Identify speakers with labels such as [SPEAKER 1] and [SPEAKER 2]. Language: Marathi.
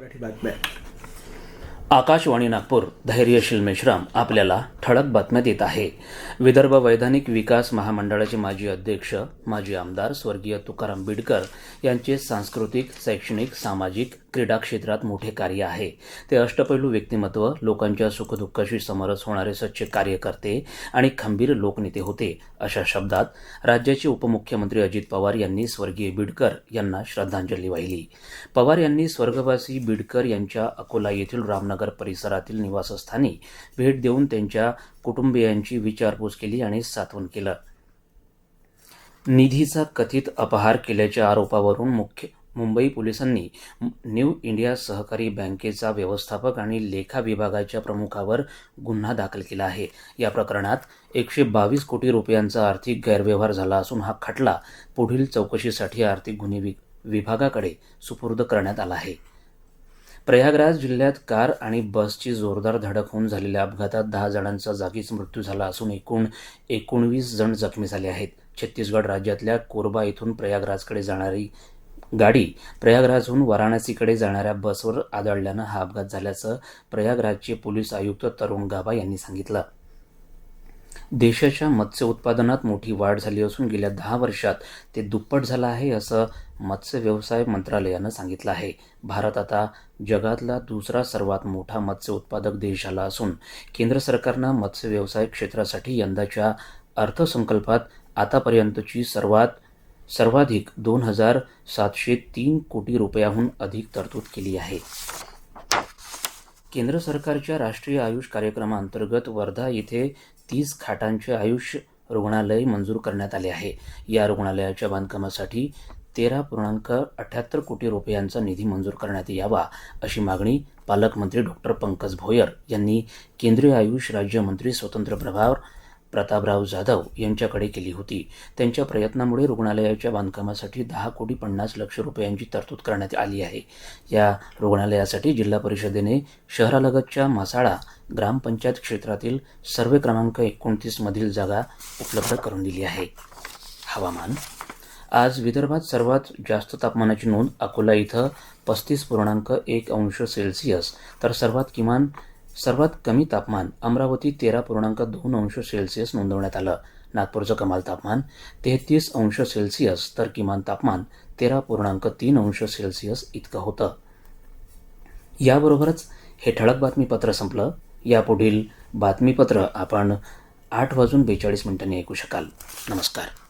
[SPEAKER 1] मराठी बातम्या.
[SPEAKER 2] आकाशवाणी नागपूर धैर्यशील मेश्राम आपल्याला ठळक बातम्या देत आहे. विदर्भ वैधानिक विकास महामंडळाचे माजी अध्यक्ष माजी आमदार स्वर्गीय तुकाराम बिडकर यांचे सांस्कृतिक शैक्षणिक सामाजिक क्रीडा क्षेत्रात मोठे कार्य आहे. ते अष्टपैलू व्यक्तिमत्व लोकांच्या सुखदुःखाशी समरस होणारे सच्चे कार्यकर्ते आणि खंबीर लोकनेते होते अशा शब्दात राज्याचे उपमुख्यमंत्री अजित पवार यांनी स्वर्गीय बिडकर यांना श्रद्धांजली वाहिली. पवार यांनी स्वर्गवासी बिडकर यांच्या अकोला येथील रामनगर परिसरातील निवासस्थानी भेट देऊन त्यांच्या कुटुंबियांची विचारपूस केली आणि सातवन केलं. निधीचा कथित अपहार केल्याच्या आरोपावरून मुख्य मुंबई पोलिसांनी न्यू इंडिया सहकारी बँकेचा व्यवस्थापक आणि लेखा विभागाच्या प्रमुखावर गुन्हा दाखल केला आहे. या प्रकरणात एकशे बावीस कोटी रुपयांचा आर्थिक गैरव्यवहार झाला असून हा खटला पुढील चौकशीसाठी आर्थिक गुन्हे विभागाकडे सुपूर्द करण्यात आला आहे. प्रयागराज जिल्ह्यात कार आणि बसची जोरदार धडक होऊन झालेल्या अपघातात दहा जणांचा जागीच मृत्यू झाला असून एकूण एकोणवीस जण जखमी झाले आहेत. छत्तीसगड राज्यातल्या कोरबा इथून प्रयागराजकडे जाणारी गाडी प्रयागराजहून वाराणसीकडे जाणाऱ्या बसवर आदळल्यानं हा अपघात झाल्याचं प्रयागराजचे पोलीस आयुक्त तरुण गाबा यांनी सांगितलं. देशाच्या मत्स्य उत्पादनात मोठी वाढ झाली असून गेल्या दहा वर्षात ते दुप्पट झालं आहे असं मत्स्य व्यवसाय मंत्रालयानं सांगितलं आहे. भारत आता जगातला दुसरा सर्वात मोठा मत्स्य उत्पादक देश झाला असून केंद्र सरकारनं मत्स्य व्यवसाय क्षेत्रासाठी यंदाच्या अर्थसंकल्पात आतापर्यंतची सर्वात सर्वाधिक दोन हजार सातशे तीन कोटी रुपयाहून अधिक तरतूद केली आहे. केंद्र सरकारच्या राष्ट्रीय आयुष कार्यक्रमाअंतर्गत वर्धा येथे तीस खाटांचे आयुष रुग्णालय मंजूर करण्यात आले आहे. या रुग्णालयाच्या बांधकामासाठी तेरा पूर्णांक अठ्याहत्तर कोटी रुपयांचा निधी मंजूर करण्यात यावा अशी मागणी पालकमंत्री डॉक्टर पंकज भोयर यांनी केंद्रीय आयुष राज्यमंत्री स्वतंत्र प्रभावर प्रतापराव जाधव यांच्याकडे केली होती. त्यांच्या प्रयत्नामुळे रुग्णालयाच्या बांधकामासाठी दहा कोटी पन्नास लक्ष रुपयांची तरतूद करण्यात आली आहे. या रुग्णालयासाठी जिल्हा परिषदेने शहरालगतच्या मासाळा ग्रामपंचायत क्षेत्रातील सर्वे क्रमांक एकोणतीसमधील जागा उपलब्ध करून दिली आहे. हवामान आज विदर्भात सर्वात जास्त तापमानाची नोंद अकोला इथं पस्तीस पूर्णांक एक अंश सेल्सिअस तर सर्वात किमान सर्वात कमी तापमान अमरावती तेरा पूर्णांक दोन अंश सेल्सिअस नोंदवण्यात आलं. नागपूरचं कमाल तापमान तेहतीस अंश सेल्सिअस तर किमान तापमान तेरा पूर्णांक तीन अंश सेल्सिअस इतकं होतं. याबरोबरच हे ठळक बातमीपत्र संपलं. यापुढील बातमीपत्र आपण आठ वाजून बेचाळीस मिनिटांनी ऐकू शकाल. नमस्कार.